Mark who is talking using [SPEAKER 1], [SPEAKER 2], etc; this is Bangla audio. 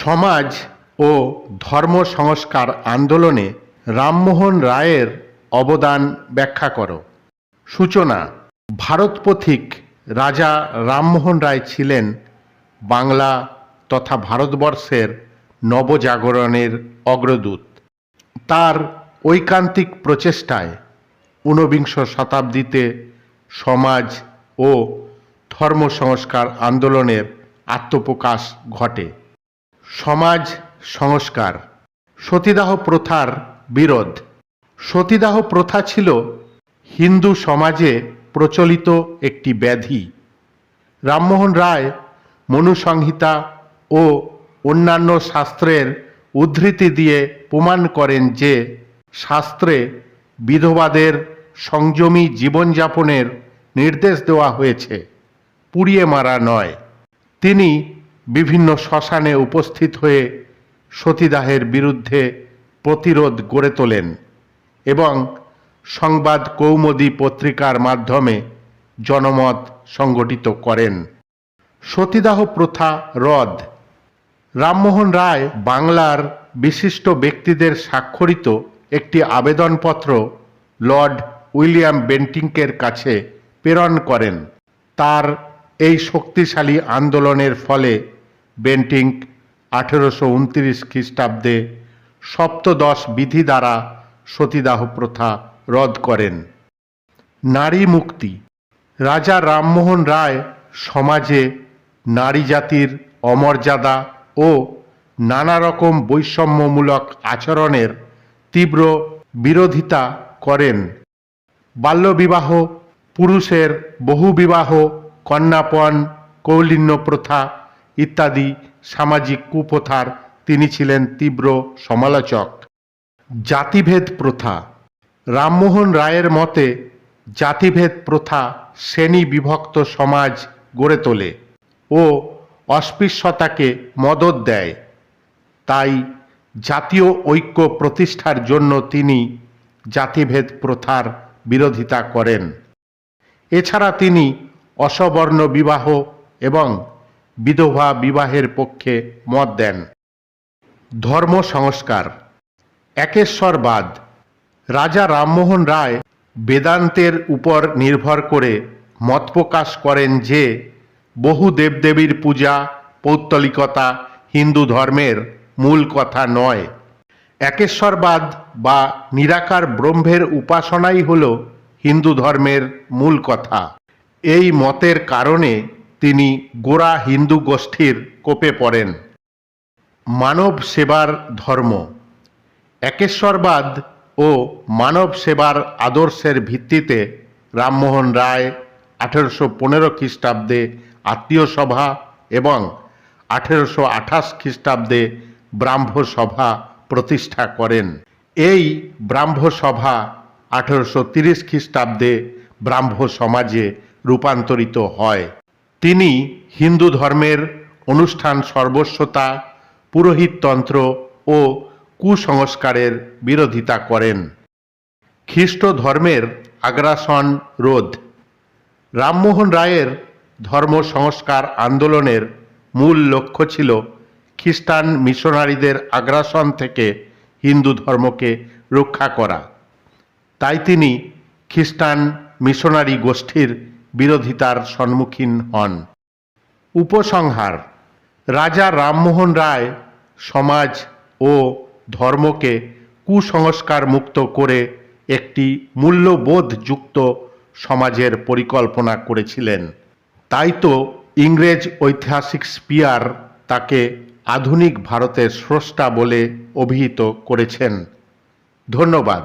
[SPEAKER 1] সমাজ ও ধর্ম সংস্কার আন্দোলনে রামমোহন রায়ের অবদান ব্যাখ্যা করো। সূচনা, ভারত পথিক রাজা রামমোহন রায় ছিলেন বাংলা তথা ভারতবর্ষের নবজাগরণের অগ্রদূত। তার ঐকান্তিক প্রচেষ্টায় ঊনবিংশ শতাব্দীতে সমাজ ও ধর্ম সংস্কার আন্দোলনের আত্মপ্রকাশ ঘটে। সমাজ সংস্কার। সতীদাহ প্রথার বিরোধ। সতীদাহ প্রথা ছিল হিন্দু সমাজে প্রচলিত একটি ব্যাধি। রামমোহন রায় মনুসংহিতা ও অন্যান্য শাস্ত্রের উদ্ধৃতি দিয়ে প্রমাণ করেন যে শাস্ত্রে বিধবাদের সংযমী জীবনযাপনের নির্দেশ দেওয়া হয়েছে। পুড়িয়ে মারা নয়। তিনি বিভিন্ন শ্মশানে উপস্থিত হয়ে সতীদাহের বিরুদ্ধে প্রতিরোধ গড়ে তোলেন এবং সংবাদ কৌমুদী পত্রিকার মাধ্যমে জনমত সংগঠিত করেন। সতীদাহ প্রথা রদ। রামমোহন রায় বাংলার বিশিষ্ট ব্যক্তিদের স্বাক্ষরিত একটি আবেদনপত্র লর্ড উইলিয়াম বেন্টিংকের কাছে প্রেরণ করেন। তার এই শক্তিশালী আন্দোলনের ফলে বেন্টিং আঠেরোশো উনত্রিশ খ্রিস্টাব্দে সপ্তদশ বিধি দ্বারা সতীদাহ প্রথা রদ করেন। নারী মুক্তি। রাজা রামমোহন রায় সমাজে নারী জাতির অমর্যাদা ও নানা রকম বৈষম্যমূলক আচরণের তীব্র বিরোধিতা করেন। বাল্যবিবাহ, পুরুষের বহুবিবাহ, কন্যাপণ, কৌলিন্য প্রথা ইত্যাদি সামাজিক কুপ্রথার তিনি ছিলেন তীব্র সমালোচক। জাতিভেদ প্রথা। রামমোহন রায়ের মতে, জাতিভেদ প্রথা শ্রেণি বিভক্ত সমাজ গড়ে তোলে ও অস্পৃশ্যতাকে মদত দেয়। তাই জাতীয় ঐক্য প্রতিষ্ঠার জন্য তিনি জাতিভেদ প্রথার বিরোধিতা করেন। এছাড়া তিনি অসবর্ণ বিবাহ এবং বিধবা বিবাহের পক্ষে মত দেন। ধর্ম সংস্কার। একেশ্বরবাদ। রাজা রামমোহন রায় বেদান্তের উপর নির্ভর করে মত প্রকাশ করেন যে, বহু দেবদেবীর পূজা পৌত্তলিকতা হিন্দু ধর্মের মূল কথা নয়। একেশ্বরবাদ বা নিরাকার ব্রহ্মের উপাসনাই হল হিন্দু ধর্মের মূল কথা। এই মতের কারণে তিনি গোড়া হিন্দু গোষ্ঠীর কোপে পড়েন। মানব সেবার ধর্ম, একেশ্বরবাদ ও মানব সেবার আদর্শের ভিত্তিতে রামমোহন রায় আঠেরোশো পনেরো খ্রিস্টাব্দে আত্মীয় সভা এবং আঠেরোশো আঠাশ খ্রিস্টাব্দে ব্রাহ্ম সভা প্রতিষ্ঠা করেন। এই ব্রাহ্মসভা আঠেরোশো তিরিশ খ্রিস্টাব্দে ব্রাহ্ম সমাজে রূপান্তরিত হয়। তিনি হিন্দু ধর্মের অনুষ্ঠান সর্বস্বতা, পুরোহিততন্ত্র ও কুসংস্কারের বিরোধিতা করেন। খ্রিস্ট ধর্মের আগ্রাসন রোধ। রামমোহন রায়ের ধর্ম সংস্কার আন্দোলনের মূল লক্ষ্য ছিল খ্রিস্টান মিশনারিদের আগ্রাসন থেকে হিন্দু ধর্মকে রক্ষা করা। তাই তিনি খ্রিস্টান মিশনারি গোষ্ঠীর বিরোধিতার সম্মুখীন হন। উপসংহার, রাজা রামমোহন রায় সমাজ ও ধর্মকে কুসংস্কার মুক্ত করে একটি মূল্যবোধযুক্ত সমাজের পরিকল্পনা করেছিলেন। তাই তো ইংরেজ ঐতিহাসিক স্পিয়ার তাকে আধুনিক ভারতের স্রষ্টা বলে অভিহিত করেছেন। ধন্যবাদ।